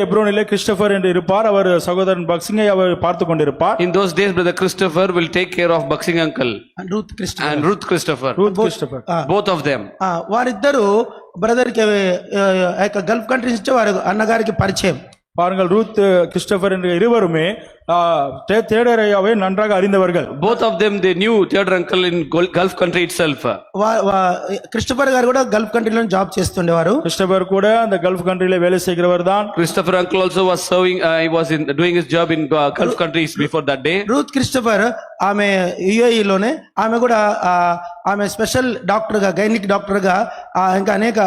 எப்ரோனிலே Christopher என்று இருப்பார் அவர் சகோதரன் பக்சிங்கை அவர் பார்த்து கொண்டிருப்பார் In those days, Brother Christopher will take care of Buxing uncle Ruth Christ and Ruth Christopher. Ruth Christopher Both of them. ఆ, వారిద్దరూ బ్రదర్కి ఆ, ఆ యొక్క గల్ఫ్ కంట్రీస్ నుంచి వారు అన్నగారికి పరిచయం பாருங்கள் ரூத் கிறிஸ்டபர் என்ற இருவருமே ஆ, தே- தேடரையாவை நன்றாக அறிந்தவர்கள் Both of them, they knew theater uncle in Gul- Gulf country itself. వా- వా- క్రిస్టఫర్ గారు కూడా గల్ఫ్ కంట్రీలో జాబ్ చేస్తుండేవారు கிறிஸ்டபர் கூட அந்த கல்ஃப் கண்ட்ரியில வேலை செய்கிறவர் தான் Christopher uncle also was serving, uh, he was in, doing his job in uh, Gulf countries before that day. Ruth Christopher ఆమె యుఏఈలోనే ఆమె కూడా ఆ, ఆమె స్పెషల్ డాక్టర్ గా గైనిక్ డాక్టర్ గా ఆ, ఇంకా అనేక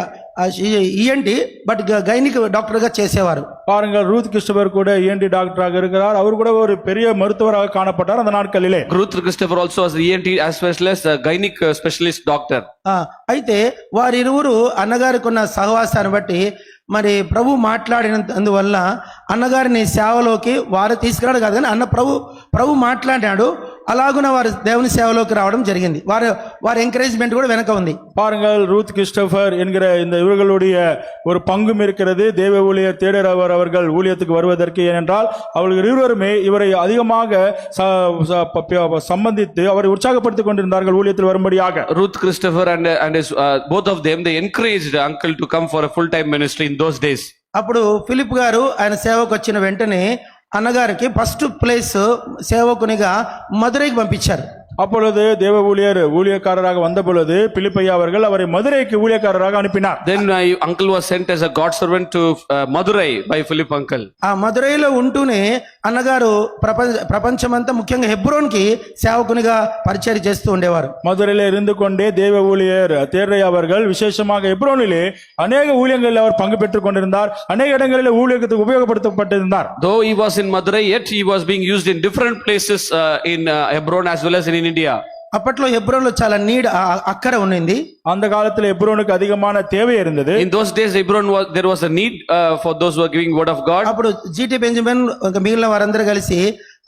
ఈఎన్టి బట్ గైనిక్ డాక్టర్ గా చేసేవారు பாருங்கள் ரூத் கிறிஸ்டபர் கூட ஏன்டி டாக்டராக இருக்கிறார் அவர் கூட ஒரு பெரிய மருத்துவராக காணப்பட்டார் அந்த நாட்களிலே Ruth Christopher also was ENT as well as a gynec uh, specialist doctor. ఆ, అయితే వారిరువురు అన్నగారికి ఉన్న సహవాసాన్ని బట్టి మరి ప్రభు మాట్లాడినందువల్ల అన్నగారిని సేవలోకి వారు తీసుకురాడు కాదు కానీ అన్న ప్రభు ప్రభు మాట్లాడాడు అలాగున వారు దేవుని సేవలోకి రావడం జరిగింది వారు వారి ఎంకరేజ్మెంట్ కూడా వెనక ఉంది பாருங்கள் ரூத் கிறிஸ்டபர் என்கிற இந்த இவர்களுடைய ஒரு பங்கும் இருக்கிறது தேவ ஊழியர் தேடரவர் அவர்கள் ஊழியத்துக்கு வருவதற்கு ஏனென்றால் அவர்கள் இருவருமே இவரை அதிகமாக ச- ச- ப- ப- சம்பந்தித்து அவரை உற்சாகப்படுத்திக் கொண்டிருந்தார்கள் ஊழியத்தில் வரும்படியாக Ruth Christopher and, and his, uh, both of them, they encouraged uncle to come for a full-time those days అప్పుడు ఫిలిప్ గారు ఆయన సేవకు వచ్చిన వెంటనే అన్నగారికి ఫస్ట్ ప్లేస్ సేవకునిగా మధురైకి పంపించారు. அப்பொழுது தேவ ஊழியர் ஊழியக்காரராக வந்த பொழுது பிலிப்பையா அவர்கள் அவரை மதுரைக்கு ஊழியக்காரராக அனுப்பினார் Then uh, uncle was sent as a God servant to uh, Madurai by Philip uncle. ఆ మధురైలో ఉంటూనే అన్నగారు ప్రపంచ ప్రపంచమంతా ముఖ్యంగా హెబ్రోన్కి సేవకునిగా పరిచయం చేస్తూ ఉండేవారు மதுரையில இருந்து கொண்டே தேவ ஊழியர் தேர்ரை அவர்கள் விசேஷமாக எப்ரோனிலே அநேக ஊழியங்களில் அவர் பங்கு பெற்றுக் கொண்டிருந்தார் அநேக இடங்களில் ஊழியத்துக்கு உபயோகப்படுத்தப்பட்டிருந்தார் Though he was in Madurai, yet he was being used in different places uh, in uh, Hebron as well as in India. అప్పట్లో ఎబ్రోన్లో చాలా నీడ్ అక్కడ ఉండింది. అంత కాలత్తులో ఎబ్రోన్కి అధికమైన తేవే ఇరుందది in those days Hebron there was a need for those were giving word of God అప్పుడు జీటీ బెంజమిన్ ఇంకా మిగిలిన వారందరూ కలిసి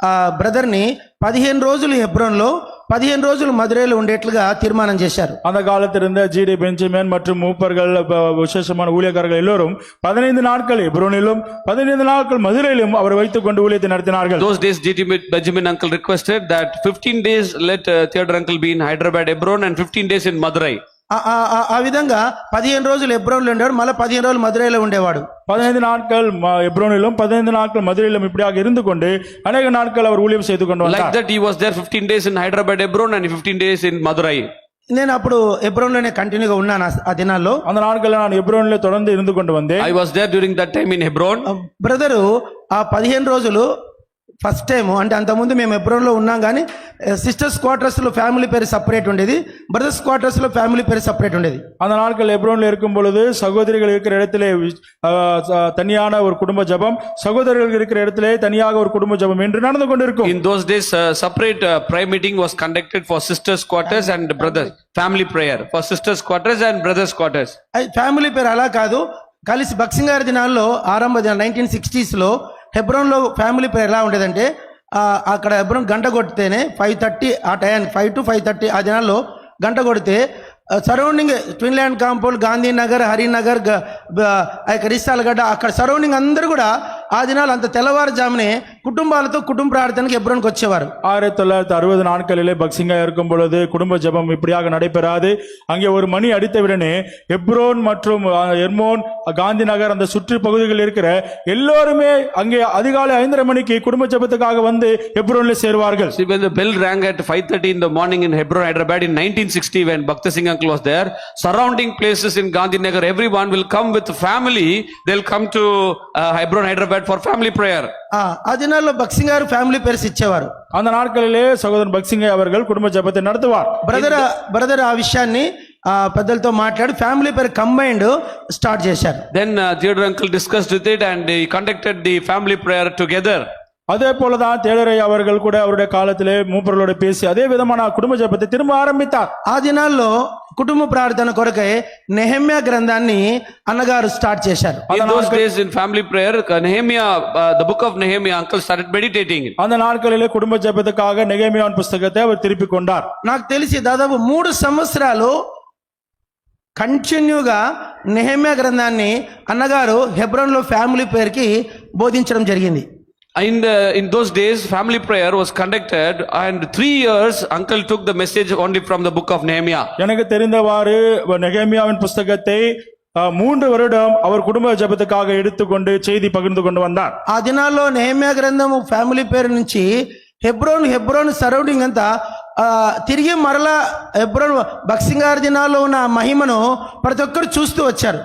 ఆ బ్రదర్ ని పదిహేను రోజులు హెబ్రోన్లో పదిహేను రోజులు మధురైలో ఉండేట్లుగా తీర్మానం చేశారు அந்த காலத்தில் இருந்த ஜிடி பெஞ்சமின் மற்றும் மூப்பர்கள் ப- விசேஷமான ஊழியக்காரர்கள் எல்லோரும் பதினைந்து நாட்கள் எப்ரோனிலும் பதினைந்து நாட்கள் மதுரையிலும் அவர் வைத்துக் கொண்டு ஊழியத்தை நடத்தினார்கள் Those days, G.T. Benjamin uncle requested that 15 days let uh, Theodore uncle be in Hyderabad, Hebron, and 15 days in Madurai. ఆ విధంగా పదిహేను రోజులు ఎబ్రోన్లో ఉండేవాడు మళ్ళీ పదిహేను రోజులు మధురైలో ఉండేవాడు. పదిహేను నాటకాలు ఎబ్రోనిలో పదిహేను నాటకాలు మధురైలో ఇప్పుడు ఆగి ఇరుందు అనేక నాటకాలు అవర్ ఊలియం చేతుకొండ like that he was there fifteen days in Hyderabad Hebron and fifteen days in Madurai నేను అప్పుడు ఎబ్రోన్లోనే కంటిన్యూగా ఉన్నాను ఆ దినాల్లో. అందు నాటకాలు నాకు ఎబ్రోన్లో తొడంది ఇరుందుకుంటూ ఉంది. I was there during that time in Hebron brother ఆ పదిహేను రోజులు ఫస్ట్ టైం అంటే అంతకుముందు మేము ఎబ్రోన్లో ఉన్నాం కానీ సిస్టర్స్ క్వార్టర్స్లో ఫ్యామిలీ పేరు సపరేట్ ఉండేది బ్రదర్స్ క్వార్టర్స్లో ఫ్యామిలీ పేరు సపరేట్ ఉండేది அந்த நாட்கள் எப்ரோன்ல இருக்கும் பொழுது சகோதரிகள் இருக்கிற இடத்திலே ஆ, ச- தனியான ஒரு குடும்ப ஜெபம் சகோதரர்கள் இருக்கிற இடத்திலே தனியாக ஒரு குடும்ப ஜெபம் என்று நடந்து கொண்டிருக்கும் In those days, uh, separate uh, prayer meeting was conducted for sisters' quarters and brothers. Family prayer for sisters' quarters and brothers' quarters. అది ఫ్యామిలీ పేరు అలా కాదు కలిసి బక్సింగ్ గారి దినాల్లో ఆరంభ దిన నైన్టీన్ సిక్స్టీస్లో హెబ్రోన్లో ఫ్యామిలీ పేరు ఎలా ఉండేదంటే అక్కడ హెబ్రోన్ గంట కొడితేనే ఫైవ్ థర్టీ ఆ time five to five thirty ఆ దినాల్లో గంట కొడితే surrounding twin land compound Gandhinagar Harinagar ఆ యొక్క రిస్తాలగడ్డ అక్కడ సరౌండింగ్ అందరూ కూడా ఆ దినాలు అంత తెల్లవారుజామునే కుటుంబాలతో కుటుంబ ప్రార్థనకి హెబ్రోన్కి వచ్చేవారు ஆயிரத்தி தொள்ளாயிரத்தி அறுபது நாட்களிலே பக்சிங்கா இருக்கும் பொழுது குடும்ப ஜெபம் இப்படியாக நடைபெறாது அங்கே ஒரு மணி அடித்தவுடனே எப்ரோன் மற்றும் ஆ, எர்மோன் காந்தி நகர் அந்த சுற்று பகுதிகளில் இருக்கிற எல்லோருமே அங்கே அதிகாலை ஐந்தரை மணிக்கு குடும்ப ஜெபத்துக்காக வந்து எப்ரோன்ல சேருவார்கள் See, when the bell rang at 5.30 in the morning in Hebron, Hyderabad in 1960 when Bhakta Singh uncle was there, surrounding places in Gandhinagar, everyone will come with family. They'll come to uh, Hebron, Hyderabad for family prayer. ఆ, ఆ దినాల్లో బక్సింగ్ గారు family pairs ఇచ్చేవారు அந்த நாட்களிலே சகோதரன் பக்சிங்கை அவர்கள் குடும்ப ஜெபத்தை நடத்துவார் బ్రదర్ బ్రదర్ ఆ విషయాన్ని ఆ, పెద్దలతో మాట్లాడి ఫ్యామిలీ పేరు కంబైండ్ స్టార్ట్ చేశారు Then uh, Theodore uncle discussed with it and he conducted the family prayer together. அதே போலதான் தேடரை அவர்கள் கூட அவருடைய காலத்திலே மூப்பர்களோட பேசி அதே விதமான குடும்ப ஜெபத்தை திரும்ப ஆரம்பித்தார் ఆ దినాల్లో కుటుంబ ప్రార్థన కొరకై నెహమ్యా గ్రంథాన్ని అన్నగారు స్టార్ట్ చేశారు In those days in family prayer, uh, Nehemiah, uh, the book of Nehemiah, uncle started meditating. அந்த நாட்களிலே குடும்ப ஜெபத்துக்காக நெகேமியான் புஸ்தகத்தை அவர் திருப்பி கொண்டார் నాకు తెలిసి దాదాపు మూడు సంవత్సరాలు కంటిన్యూగా నెహమ్యా గ్రంథాన్ని అన్నగారు హెబ్రోన్లో ఫ్యామిలీ పేరుకి బోధించడం జరిగింది In, the, in those days, family prayer was conducted, and three years, uncle took the message only from the book of Nehemiah. எனக்கு தெரிந்தவாறு நெகேமியாவின் புஸ்தகத்தை அஹ், மூன்று வருடம் அவர் குடும்ப ஜெபத்துக்காக எடுத்துக்கொண்டு செய்தி பகிர்ந்து கொண்டு வந்தார் ఆ దినాల్లో నెహమ్యా గ్రంథము ఫ్యామిలీ పేరు నుంచి హెబ్రోన్ హెబ్రోన్ సరౌండింగ్ అంతా ఆ, తిరిగి మరలా హెబ్రోన్ బక్సింగార్ దినాల్లో ఉన్న ఆ మహిమను ప్రతి ఒక్కరు చూస్తూ వచ్చారు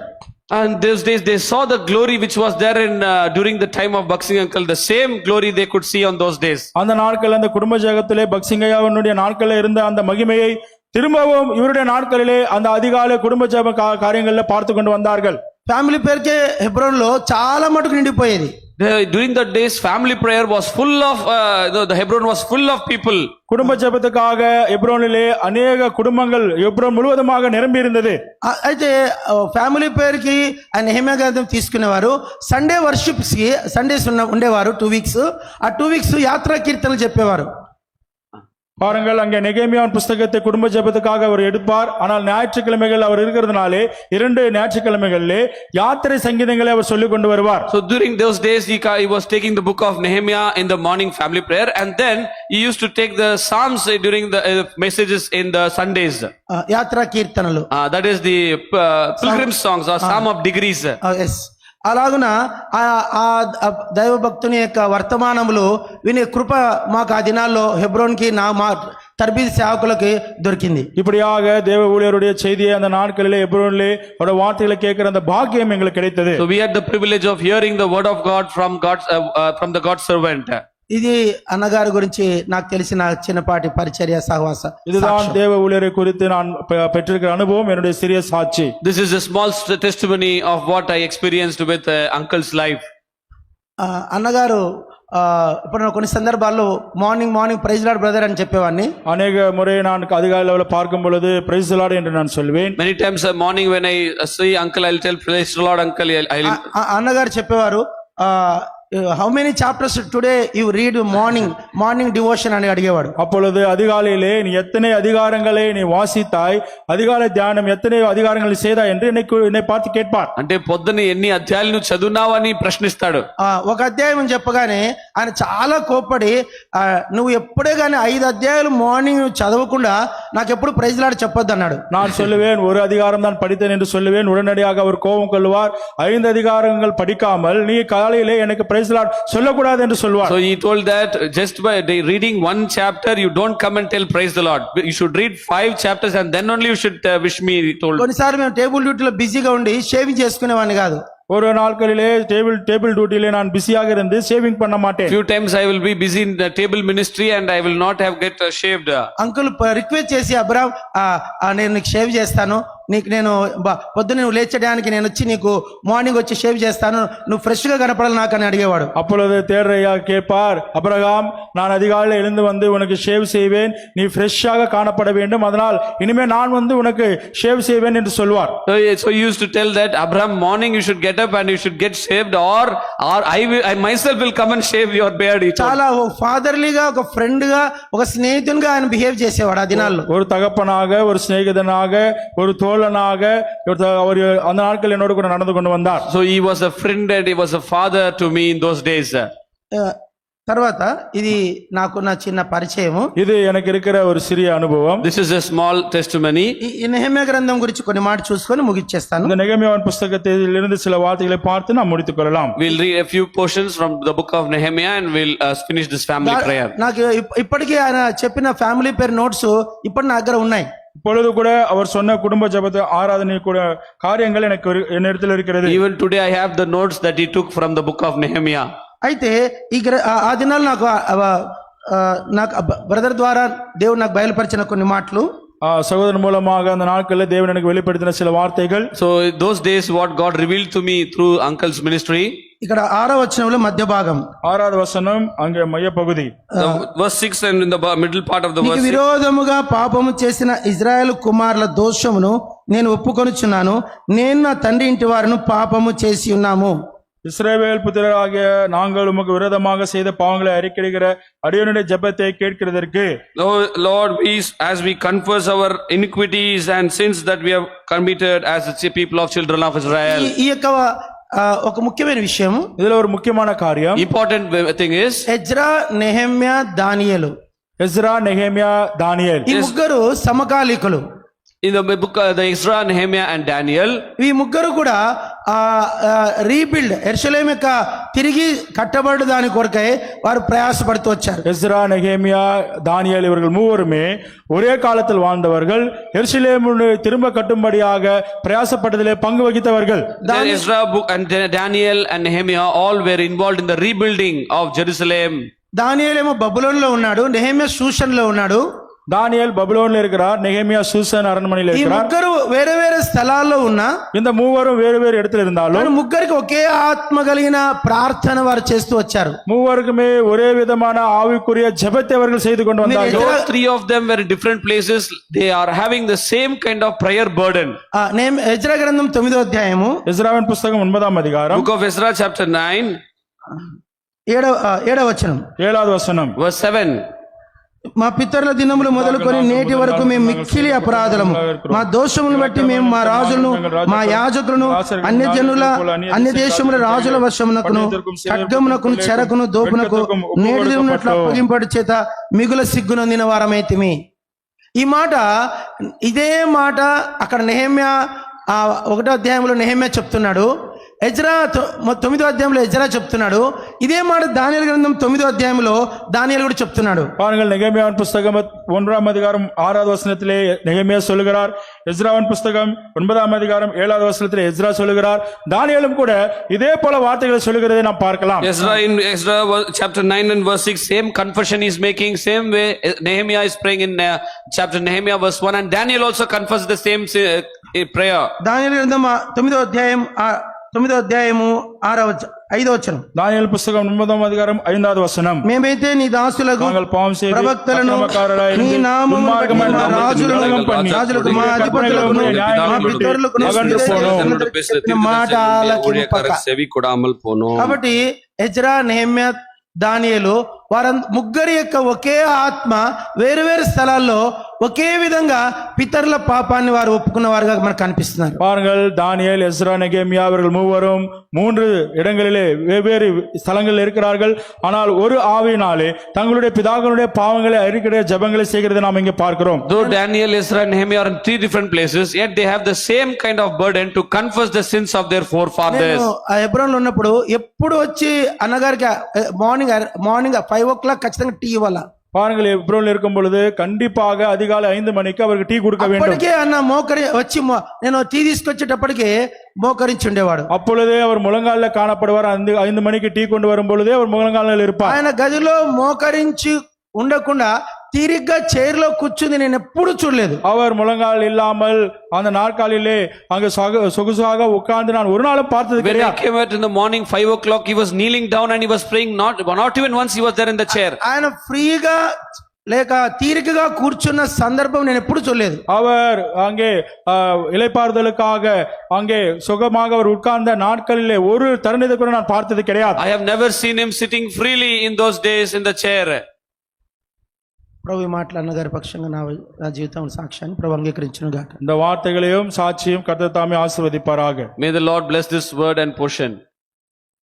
And those days, they saw the glory which was there in uh, during the time of Boxing Uncle, the same glory they could see on those days. அந்த நாட்கள் அந்த குடும்ப ஜெகத்திலே பக்சிங்கையாவினுடைய நாட்களில் இருந்த அந்த மகிமையை திரும்பவும் இவருடைய நாட்களிலே அந்த அதிகாலை குடும்ப ஜெப கா- காரியங்கள்ல பார்த்து கொண்டு வந்தார்கள் ఫ్యామిలీ పేరుకే హెబ్రోన్లో చాలా మటుకు నిండిపోయేది The- during the days, family prayer was full of, uh, the, the Hebron was full of people. குடும்ப ஜெபத்துக்காக எப்ரோனிலே அநேக குடும்பங்கள் எப்ரோன் முழுவதுமாக நிரம்பி இருந்தது ఆ, అయితే ఆ, ఫ్యామిలీ పేరుకి ఆయన నెహమ్యా గ్రంథం తీసుకునేవారు సండే వర్షిప్స్కి సండేస్ ఉన్న ఉండేవారు టూ వీక్స్ ఆ టూ వీక్స్ యాత్రా కీర్తనలు చెప్పేవారు பாருங்கள் அங்கே நெகேமியான் புஸ்தகத்தை குடும்ப ஜபத்துக்காக அவர் எடுப்பார் ஆனால் ஞாயிற்றுக்கிழமைகள் அவர் இருக்கிறதுனாலே இரண்டு ஞாயிற்றுக்கிழமைகளிலே யாத்திரை சங்கீதங்களை அவர் சொல்லி கொண்டு வருவார் so during those days he, he was taking the book of nehemiah in the morning family prayer and then he used to take the psalms during the uh, messages in the sundays Yatra கீர்த்தனలు that is the uh, pilgrim songs or psalm of degrees uh, yes అలాగున ఆ ఆ ఆ దైవ భక్తుని యొక్క వర్తమానములు వినే కృప మాకు ఆ దినాల్లో హెబ్రోన్కి నా మా తర్బీద్ సేవకులకి దొరికింది இப்படியாக தேவ ஊழியருடைய செய்தியை அந்த நாட்களிலே எப்ரோனிலே அவருடைய வார்த்தைகளை கேட்கிற அந்த பாக்கியம் எங்களுக்கு கிடைத்தது So we had the privilege of hearing the word of God from God's uh, uh, from the God's servant. ఇది అన్నగారి గురించి నాకు తెలిసిన చిన్నపాటి పరిచర్య సహవాస இதுதான் தேவ ஊழியரை குறித்து நான் பெ- பெற்றிருக்கிற அனுபவம் என்னுடைய சிறிய சாட்சி This is a small st- testimony of what I experienced with uh, uncle's life. ఆ, అన్నగారు ఆ, ఇప్పుడు నేను కొన్ని సందర్భాల్లో morning morning praise Lord brother అని చెప్పేవాడిని அநேக முறை நான் அதிகாலை லெவலில் பார்க்கும் பொழுது பிரைஸ்லாடு என்று நான் சொல்வேன் Many times uh, morning when I uh, see uncle, I'll tell praise the Lord, uncle. I'll, I'll ఆ- ఆ అన్నగారు చెప్పేవారు how many chapters today you read morning morning devotion అని అడిగేవాడు அப்பொழுது அதிகாலையிலே நீ எத்தனை அதிகாரங்களை நீ வாசித்தாய் அதிகாலை தியானம் எத்தனை அதிகாரங்களை செய்தாய் என்று என்னை கு- என்னை பார்த்து கேட்பார் అంటే పొద్దున ఎన్ని అధ్యాయాలు నువ్వు చదువున్నావని ప్రశ్నిస్తాడు ఆ, ఒక అధ్యాయం చెప్పగానే ఆయన చాలా కోప్పడి ఆ, నువ్వు ఎప్పుడే కానీ ఐదు అధ్యాయాలు మార్నింగ్ చదవకుండా నాకు ఎప్పుడు ప్రైజ్ లాడ్ చెప్పొద్దు అన్నాడు நான் சொல்லுவேன் ஒரு அதிகாரம் தான் படித்தேன் என்று சொல்லுவேன் உடனடியாக அவர் கோபம் கொள்வார் ஐந்து அதிகாரங்கள் படிக்காமல் நீ காலையிலே எனக்கு பிரைஸ்லாட் சொல்லக்கூடாது என்று சொல்வார் So he told that just by the- reading one chapter, you don't come and tell praise the Lord. You should read five chapters and then only you should uh, wish me, he told. కొన్నిసార్లు మేము table డ్యూటీలో బిజీగా ఉండి shaving చేసుకునేవాడిని కాదు ஒரு நாட்களிலே table table டியூட்டியிலே நான் பிஸியாக இருந்து சேவிங் பண்ண மாட்டேன் Few times I will be busy in the table ministry and I will not have get uh, shaved. Uncle request చేసి అబ్రామ్ ఆ, ఆ, నేను నీకు షేవ్ చేస్తాను నీకు నేను బ- పొద్దున్న నువ్వు లేచడానికి నేను వచ్చి నీకు మార్నింగ్ వచ్చి షేవ్ చేస్తాను నువ్వు ఫ్రెష్ గా కనపడాలి నాకు అని అడిగేవాడు அப்பொழுது தேர்ரையா கேட்பார் அபிரகாம் நான் அதிகாலையில் எழுந்து வந்து உனக்கு ஷேவ் செய்வேன் நீ ஃப்ரெஷ்ஷாக காணப்பட வேண்டும் அதனால் இனிமே நான் வந்து உனக்கு ஷேவ் செய்வேன் என்று சொல்வார் So, he- so he used to tell that Abraham morning you should get up and you should get shaved or or I will I myself will come and shave your beard. He told. చాలా ఫాదర్లీగా ఒక friend గా ఒక స్నేహితునిగా ఆయన behave చేసేవాడు ఆ దినాల్లో ஒரு தகப்பனாக ஒரு சிநேகிதனாக ஒரு தோழனாக ஒரு த- அவர் அந்த நாட்கள் என்னோடு கூட நடந்து கொண்டு வந்தார் So he was a friend and he was a father to me in those days. ఆ, తర్వాత ఇది నాకున్న చిన్న పరిచయము இது எனக்கு இருக்கிற ஒரு சிறிய அனுபவம் This is a small testimony. ఈ- ఈ నెహమ్య గ్రంథం గురించి కొన్ని మాట చూసుకొని ముగిచ్చేస్తాను இந்த நெகமியாவின் புஸ்தகத்தில் இருந்து சில வார்த்தைகளை பார்த்து நாம் முடித்துக் கொள்ளலாம் We'll read a few portions from the book of Nehemiah and we'll uh, finish this family prayer. నాకు ఇప్- ఇప్పటికీ ఆయన చెప్పిన ఫ్యామిలీ పేరు నోట్స్ ఇప్పుడు నా దగ్గర ఉన్నాయి இப்பொழுது கூட அவர் சொன்ன குடும்ப ஜபத்தை ஆராதனை கூட காரியங்கள் எனக்கு ஒரு- என்னிடத்தில் இருக்கிறது Even today I have the notes that he took from the book of Nehemiah. అయితే ఈ గ్ర- ఆ- ఆ దినాలు నాకు ఆ- ఆ- ఆ, నాకు బ్రదర్ ద్వారా దేవుడు నాకు బయలుపరిచిన కొన్ని మాటలు ஆ, சகோதரன் மூலமாக அந்த நாட்களில் தேவன் எனக்கு வெளிப்படுத்தின சில வார்த்தைகள் So those days what God revealed to me through uncle's ministry. ఇక్కడ ఆరో వచనంలో మధ్య భాగం ஆறாவது வசனம் அங்கே மையப்பகுதி The verse 6 and in the bu- middle part of the నీకు verse. six, విరోధముగా పాపము చేసిన ఇజ్రాయెల్ కుమారుల దోషమును నేను ఒప్పుకొనుచున్నాను నేను నా తండ్రి ఇంటి వారిను పాపము చేసి ఉన్నాము இஸ்ரவேல் புத்திரராகிய நாங்கள் உமக்கு விரோதமாக செய்த பாவங்களை அறிக்கையிடுகிற அடியனுடைய ஜெபத்தை கேட்கிறதற்கு Lord, Lord, we, as we confess our iniquities and sins that we have committed as the people of children of Israel. ఈ- ఈ యొక్క ఆ, ఒక ముఖ్యమైన విషయం ఇదిలో ఒక ముఖ్యమైన కార్యం important thing is Ezra Nehemiah Daniel. Ezra Nehemiah Daniel ఈ ముగ్గురు సమకాలికులు. In the book the Ezra Nehemiah and Daniel ఈ ముగ్గురు కూడా రీబిల్డ్ ఎర్షలేం యొక్క తిరిగి కట్టబడు దాని కొరకై వారు ప్రయాసపడుతూ వచ్చారు எஸ்ரா நெகேமியா தானியேல் இவர்கள் மூவருமே ஒரே காலத்தில் வாழ்ந்தவர்கள் எருசலேம் திரும்ப கட்டும்படியாக பிரயாசப்பட்டதிலே பங்கு வகித்தவர்கள் then Ezra book and Dan- Daniel and Nehemiah all were involved in the rebuilding of Jerusalem. దానియేలేమో Babylon లో ఉన్నాడు నెహమ్యా సూషన్ లో ఉన్నాడు தானியேல் பபிலோன்ல இருக்கிறார் நெகேமியா சூசன் அரண்மனையில் ఈ இருக்கிறார் ముగ్గురు వేరే వేరే స్థలాల్లో ఉన్నా இந்த மூவரும் வேறு வேறு இடத்துல இருந்தாலும் కానీ ముగ్గురికి ఒకే ఆత్మ కలిగిన ప్రార్థన వారు చేస్తూ వచ్చారు மூவருக்குமே ஒரே விதமான ஆவிக்குரிய ஜெபத்தை அவர்கள் செய்து கொண்டு வந்தார்கள் Though three of them were in different places, they are having the same kind of prayer burden. ఆ, నేమ్ ఎజ్రా గ్రంథం తొమ్మిదో అధ్యాయము இஸ்ராவின் புஸ்தகம் ஒன்பதாம் அதிகாரம் Book of Ezra chapter 9, ఏడవ ఆ, ఏడవ వచనం ஏழாவது வசனம் verse 7. మా పితరుల దినములు మొదలుకొని నేటి వరకు మేము మిక్కిలి అపరాధులము మా దోషములను బట్టి మేము మా రాజులను మా యాజకులను అన్య జనుల అన్య దేశముల రాజుల వశమునకును ఖడ్గమునకును చెరకును దోపునకు నేటి దినమునట్లు అప్పగింపడి చేత మిగుల సిగ్గునొందిన వారమైతిమి. ఈ మాట ఇదే మాట అక్కడ నెహమ్యా ఆ ఒకటో అధ్యాయంలో నెహమ్యా చెప్తున్నాడు. ఎజ్రా తొ- మొ- తొమ్మిదో అధ్యాయంలో ఎజ్రా చెప్తున్నాడు ఇదే మాట దానియలు గ్రంథం తొమ్మిదో అధ్యాయంలో దానియలు కూడా చెప్తున్నాడు பாருங்கள் நெகேமியாவின் புஸ்தகம் ஒன்றாம் அதிகாரம் ஆறாவது வசனத்திலே நெகேமியா சொல்லுகிறார் எஸ்ராவின் புஸ்தகம் ஒன்பதாம் அதிகாரம் ஏழாவது வசனத்திலே எஸ்ரா சொல்லுகிறார் தானியேலும் கூட இதே போல வார்த்தைகளை சொல்லுகிறதை நாம் பார்க்கலாம் Ezra in Ezra was- chapter 9 and verse 6, same confession he's making, same way eh, Nehemiah is praying in uh, chapter Nehemiah verse 1 and Daniel also confessed the same uh, eh, prayer. దానియలు గ్రంథం ఆ తొమ్మిదో అధ్యాయం ఆ తొమ్మిదో అధ్యాయము ఆరవ ఐదో వచనం. దానియల్ పుస్తకం తొమ్మిదవ అధికారం ఐదవ వచనం. మేమైతే నీ దాసులకు ప్రవక్తలను నీ నామము రాజులను రాజులకు మా అధిపతులకు మా పితరులకు మాట సెవి కాబట్టి ఎజ్రా నెహమ్యా దానియలు వారం ముగ్గురి యొక్క ఒకే ఆత్మ వేరు వేరు స్థలాల్లో ఒకే విధంగా పితరుల పాపాన్ని వారు ఒప్పుకున్న వారుగా మనకు కనిపిస్తున్నారు பாருங்கள் தானியேல் எஸ்ரா நெகேமியா அவர்கள் மூவரும் மூன்று இடங்களிலே வெவ்வேறு ஸ்தலங்களில் இருக்கிறார்கள் ஆனால் ஒரு ஆவியினாலே தங்களுடைய பிதாக்களுடைய பாவங்களை அறிக்கிற ஜெபங்களை செய்கிறதை நாம் இங்கே பார்க்கிறோம் Though Daniel, Ezra and Nehemiah are in three different places, yet they have the same kind of burden to confess the sins of their forefathers. నేను ఆ హెబ్రోన్ లో ఉన్నప్పుడు ఎప్పుడు వచ్చి అన్నగారికి morning morning five o'clock ఖచ్చితంగా టీ ఇవ్వాల பாருங்கள் எப்ரோல் இருக்கும் பொழுது கண்டிப்பாக அதிகாலை ஐந்து மணிக்கு அவருக்கு டீ கொடுக்க வேண்டும் అప్పటికే అన్న మోకరి వచ్చి మో- నేను టీ తీసుకొచ్చేటప్పటికి మోకరించి ఉండేవాడు அப்பொழுதே அவர் முழங்காலில் காணப்படுவார் அந்த ஐந்து மணிக்கு டீ கொண்டு வரும் பொழுதே அவர் முழங்காலில் இருப்பார் ఆయన గదిలో మోకరించి ఉండకుండా తీరిగ్గా చైర్లో కూర్చుంది నేను ఎప్పుడు చూడలేదు அவர் முழங்கால் இல்லாமல் அந்த நாற்காலிலே அங்கு சொக- சொகுசாக உட்கார்ந்து நான் ஒரு நாளும் பார்த்தது When I கிடையாது came out in the morning, five o'clock, he was kneeling down and he was praying. Not, not even once he was there in the chair. ఆయన ఫ్రీగా లేక తీరికగా కూర్చున్న సందర్భం నేను ఎప్పుడు చూడలేదు அவர் அங்கே ஆ, இளைப்பாறுதலுக்காக அங்கே சுகமாக அவர் உட்கார்ந்த நாட்களிலே ஒரு தருணத்தை கூட நான் பார்த்தது கிடையாது I have never seen him sitting freely in those days in the chair. ప్రభు ఈ మాటలు అన్నగారి పక్షంగా నా నా జీవితం సాక్ష్యాన్ని ప్రభు అంగీకరించిన గాక இந்த வார்த்தைகளையும் சாட்சியும் கர்த்தர் தாமே ஆசீர்வதிப்பாராக May the Lord bless this word and portion.